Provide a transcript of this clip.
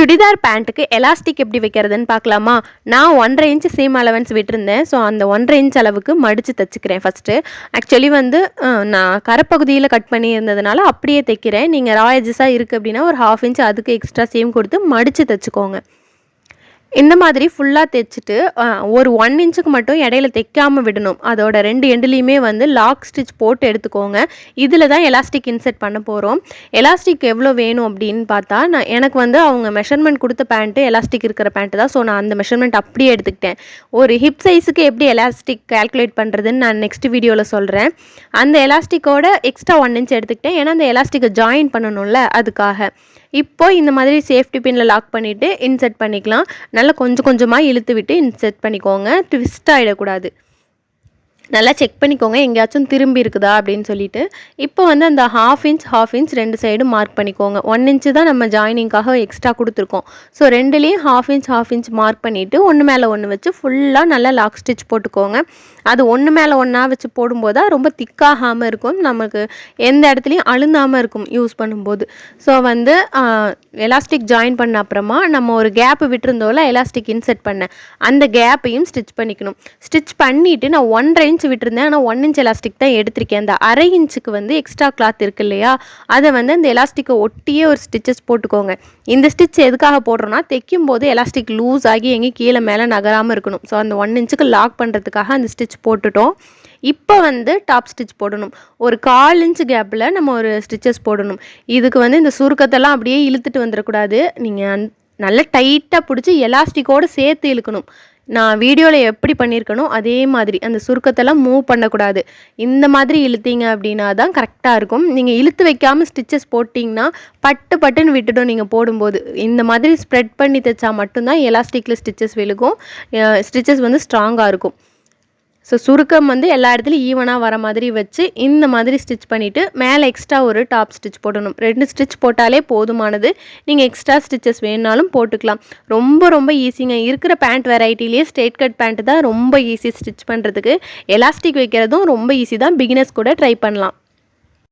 Churidar பேண்ட்டுக்கு elastic எப்படி வைக்கிறதுன்னு பார்க்கலாமா? நான் ஒன்றரை இன்ச் சீம் அலவன்ஸ் விட்டுருந்தேன். ஸோ அந்த ஒன்றரை இன்ச் அளவுக்கு மடித்து தைச்சிக்கிறேன் ஃபஸ்ட்டு ஆக்சுவலி வந்து நான் கரப்பகுதியில் கட் பண்ணி இருந்ததுனால அப்படியே தைக்கிறேன். நீங்கள் ரா எஜஸாக இருக்குது அப்படின்னா ஒரு ஹாஃப் இன்ச் அதுக்கு எக்ஸ்ட்ரா சீம் கொடுத்து மடித்து தைச்சிக்கோங்க. இந்த மாதிரி ஃபுல்லாக தைச்சிட்டு ஒரு ஒன் இன்ச்சுக்கு மட்டும் இடையில தைக்காமல் விடணும். அதோட ரெண்டு எண்டுலேயுமே வந்து லாக் ஸ்டிச் போட்டு எடுத்துக்கோங்க. இதில் தான் எலாஸ்டிக் இன்செர்ட் பண்ண போகிறோம் எலாஸ்டிக் எவ்வளோ வேணும் அப்படின்னு பார்த்தா நான் எனக்கு வந்து அவங்க மெஷர்மெண்ட் கொடுத்த பேண்ட்டு எலாஸ்டிக் இருக்கிற பேண்ட்டு தான். ஸோ நான் அந்த மெஷர்மெண்ட் அப்படியே எடுத்துக்கிட்டேன். ஒரு ஹிப் சைஸுக்கு எப்படி எலாஸ்டிக் கால்குலேட் பண்ணுறதுன்னு நான் நெக்ஸ்ட் வீடியோவில் சொல்கிறேன் அந்த எலாஸ்டிக்கோட எக்ஸ்ட்ரா ஒன் இன்ச் எடுத்துக்கிட்டேன். ஏன்னா அந்த எலாஸ்டிக்கை ஜாயின் பண்ணணும்ல அதுக்காக. இப்போ இந்த மாதிரி சேஃப்டி பின்னில் லாக் பண்ணிவிட்டு இன்செர்ட் பண்ணிக்கலாம். நல்லா கொஞ்சம் கொஞ்சமாக இழுத்து விட்டு இன்செர்ட் பண்ணிக்கோங்க. ட்விஸ்ட் ஆகிடக்கூடாது நல்லா செக் பண்ணிக்கோங்க எங்கேயாச்சும் திரும்பி இருக்குதா அப்படின்னு சொல்லிட்டு. இப்போ வந்து அந்த ஹாஃப் இன்ச் ஹாஃப் இன்ச் ரெண்டு சைடும் மார்க் பண்ணிக்கோங்க. ஒன் இன்ச்சு தான் நம்ம ஜாயினிங்காக எக்ஸ்ட்ரா கொடுத்துருக்கோம். ஸோ ரெண்டுலேயும் half inch half inch mark பண்ணிவிட்டு ஒன்று மேலே ஒன்று வச்சு ஃபுல்லாக நல்லா லாக் ஸ்டிச் போட்டுக்கோங்க. அது ஒன்று மேலே ஒன்றா வச்சு போடும்போது தான் ரொம்ப திக்காகாமல் இருக்கும். நமக்கு எந்த இடத்துலையும் அழுந்தாமல் இருக்கும் யூஸ் பண்ணும்போது. ஸோ வந்து எலாஸ்டிக் ஜாயின் பண்ண அப்புறமா நம்ம ஒரு கேப் விட்டுருந்தோம்ல எலாஸ்டிக் இன்செர்ட் பண்ணேன் அந்த கேப்பையும் ஸ்டிச் பண்ணிக்கணும். ஸ்டிச் பண்ணிவிட்டு நான் ஒன்றரை இன்ச் விட்டுருந்தேன். ஆனால் ஒன் இன்ச் எலாஸ்டிக் தான் எடுத்திருக்கேன். அந்த அரை இன்ச்சுக்கு வந்து எக்ஸ்ட்ரா கிளாத் இருக்கு இல்லையா? அதை வந்து அந்த எலாஸ்டிக்கை ஒட்டியே ஒரு ஸ்டிச்சஸ் போட்டுக்கோங்க. இந்த ஸ்டிச் எதுக்காக போடுறோன்னா தைக்கும் போது எலாஸ்டிக் லூஸ் ஆகி எங்கேயும் கீழே மேலே நகராமல் இருக்கணும். ஸோ அந்த ஒன் இன்ச்சுக்கு லாக் பண்ணுறதுக்காக அந்த ஸ்டிச் போட்டுட்டோம். இப்போ வந்து டாப் ஸ்டிச் போடணும். ஒரு கால் இன்ச் கேப்பில் நம்ம ஒரு ஸ்டிச்சஸ் போடணும். இதுக்கு வந்து இந்த சுருக்கத்தெல்லாம் அப்படியே இழுத்துட்டு வந்துடக்கூடாது. நீங்கள் நல்லா டைட்டாக பிடிச்சி எலாஸ்டிக்கோடு சேர்த்து இழுக்கணும். நான் வீடியோவில் எப்படி பண்ணியிருக்கனோ அதே மாதிரி அந்த சுருக்கத்தெல்லாம் மூவ் பண்ணக்கூடாது. இந்த மாதிரி இழுத்தீங்க அப்படின்னா தான் கரெக்டாக இருக்கும். நீங்கள் இழுத்து வைக்காமல் ஸ்டிச்சஸ் போட்டிங்கன்னா பட்டு பட்டுன்னு விட்டுடும் நீங்கள் போடும்போது. இந்த மாதிரி ஸ்ப்ரெட் பண்ணி தைச்சா மட்டும்தான் எலாஸ்டிக்கில் ஸ்டிச்சஸ் விழுகும். ஸ்டிச்சஸ் வந்து ஸ்ட்ராங்காக இருக்கும். ஸோ சுருக்கம் வந்து எல்லா இடத்துலையும் ஈவனாக வர மாதிரி வச்சு இந்த மாதிரி ஸ்டிச் பண்ணிவிட்டு மேலே எக்ஸ்ட்ரா ஒரு டாப் ஸ்டிச் போடணும். ரெண்டு ஸ்டிச் போட்டாலே போதுமானது. நீங்கள் எக்ஸ்ட்ரா ஸ்டிச்சஸ் வேணாலும் போட்டுக்கலாம். ரொம்ப ரொம்ப ஈஸிங்க இருக்கிற பேண்ட் வெரைட்டிலேயே ஸ்ட்ரெயிட் கட் பேண்ட் தான் ரொம்ப ஈஸி ஸ்டிச் பண்ணுறதுக்கு எலாஸ்டிக் வைக்கிறதும் ரொம்ப ஈஸி தான். பிகினர்ஸ் கூட ட்ரை பண்ணலாம்.